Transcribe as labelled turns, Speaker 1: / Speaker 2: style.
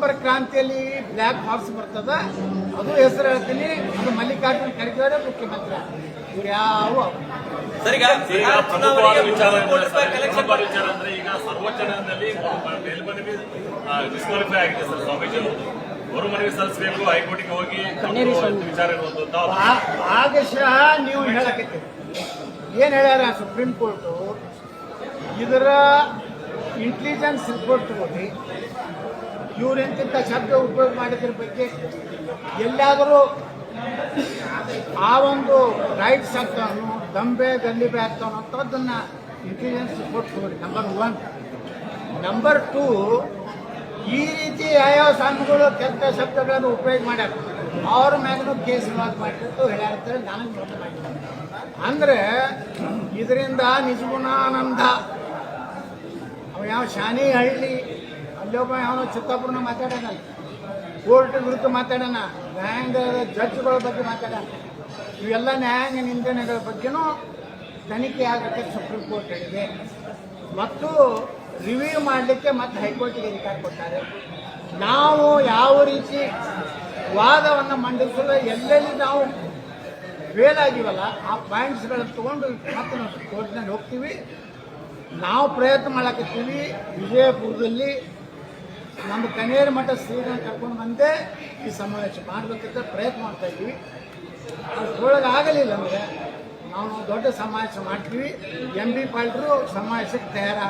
Speaker 1: November ಕ್ರಾಂತಿಯಲ್ಲಿ black horse ಬರ್ತದ ಅದು ಹೆಸರು ಹೇಳ್ತೀನಿ. ಅದು ಮಲ್ಲಿಕಾರ್ಜುನ್ ಖರ್ಗೆ ಮುಖ್ಯಮಂತ್ರಿ. ಇವ್ರು ಯಾವ
Speaker 2: ಪ್ರಮುಖವಾದ ವಿಚಾರ ಪ್ರಮುಖವಾದ ವಿಚಾರ ಅಂದ್ರೆ ಈಗ ಸರ್ವೋಚ್ಚ ನ್ಯಾಯಾಲಯದಲ್ಲಿ ಮೇಲ್ಮನವಿ ಡಿಸ್ಕ್ವಾಲಿಫೈ ಆಗಿದೆ ಸರ್ ಸ್ವಾಮೀಜಿ ಅವರು. ಮರು ಮನವಿ ಸಲ್ಲಿಸಬೇಕು ಹೈಕೋರ್ಟ್ಗೆ ಹೋಗಿ ವಿಚಾರ ಇರುವಂತದ್ದು.
Speaker 1: ಭಾಗಶಃ ನೀವು ಹೇಳಕತ್ತೀರಿ. ಏನು ಹೇಳ್ಯಾರ ಸುಪ್ರೀಂ ಕೋರ್ಟ್? ಇದರ ಇಂಟೆಲಿಜೆನ್ಸ್ ರಿಪೋರ್ಟ್ ತಗೊಂಡು ಇವ್ರು ಎಂತಿಂಥ ಶಬ್ದ ಉಪಯೋಗ ಮಾಡಿದ್ರ ಬಗ್ಗೆ ಎಲ್ಲಾದರೂ ಆ ಒಂದು ರೈಟ್ಸ್ ಆಗ್ತಾನು ದಂಬೆ ಗಲ್ಲಿಬೆ ಆಗ್ತಾವನು ಅಂಥದ್ದನ್ನು ಇಂಟೆಲಿಜೆನ್ಸ್ ರಿಪೋರ್ಟ್ ತಗೊಳ್ಳಿ ನಂಬರ್ ಒನ್ ನಂಬರ್ ಟೂ ಈ ರೀತಿ ಯಾವ್ಯಾವ ಸ್ವಾಮಿಗಳು ಕೆಟ್ಟ ಶಬ್ದಗಳನ್ನು ಉಪಯೋಗ ಮಾಡ್ಯಾರ, ಅವ್ರ ಮ್ಯಾಗೂ ಕೇಸ್ ಇವಾಗ ಮಾಡಿಬಿಟ್ಟು ಹೇಳ್ಯಾರ ನಾನು ಮಾಡಿದ್ದಾರೆ ಅಂದ್ರೆ, ಇದರಿಂದ ನಿಜಗುಣಾನಂದ ಯಾವ ಶಾನಿ ಹಳ್ಳಿ ಅಲ್ಲೊಬ್ಬ ಯಾವ ಚಿತ್ತಾಪುರನ ಮಾತಾಡೋಣ ಕೋರ್ಟ್ ವಿರುದ್ಧ ಮಾತಾಡೋಣ ನ್ಯಾಯಾಂಗ ಜಡ್ಜ್ಗಳ ಬಗ್ಗೆ ಮಾತಾಡೋಣ ಇವೆಲ್ಲ ನ್ಯಾಯಾಂಗ ನಿಂದನೆಗಳ ಬಗ್ಗೆನೂ ತನಿಖೆ ಆಗಕ್ಕೆ ಸುಪ್ರೀಂ ಕೋರ್ಟ್ ಹೇಳಿದೆ. ಮತ್ತು ರಿವ್ಯೂ ಮಾಡಲಿಕ್ಕೆ ಮತ್ತೆ ಹೈಕೋರ್ಟಿಗೆ ಅಧಿಕಾರ ಕೊಟ್ಟಾರೆ. ನಾವು ಯಾವ ರೀತಿ ವಾದವನ್ನು ಮಂಡಿಸಲು ಎಲ್ಲೆಲ್ಲಿ ನಾವು ಫೇಲ್ ಆಗಿವಲ್ಲ, ಆ ಪಾಯಿಂಟ್ಸ್ಗಳನ್ನು ತೊಗೊಂಡು ಮತ್ತೆ ನಾವು ಕೋರ್ಟ್ನಲ್ಲಿ ಹೋಗ್ತೀವಿ. ನಾವು ಪ್ರಯತ್ನ ಮಾಡಕತ್ತೀವಿ ವಿಜಯಪುರದಲ್ಲಿ. ನಮ್ಮ ಕನೇರಿ ಮಠ ಶ್ರೀಗಳನ್ನ ಕರ್ಕೊಂಡು ಬಂದೇ ಈ ಸಮಾವೇಶ ಮಾಡಬೇಕಂತ ಪ್ರಯತ್ನ ಮಾಡ್ತಾ ಇದ್ವಿ ಅದ್ರೊಳಗೆ ಆಗಲಿಲ್ಲ ಅಂದರೆ ನಾವು ದೊಡ್ಡ ಸಮಾವೇಶ ಮಾಡ್ತೀವಿ. ಎಂ ಬಿ ಪಾಲ್ರು ಸಮಾವೇಶಕ್ಕೆ ತಯಾರಾಗ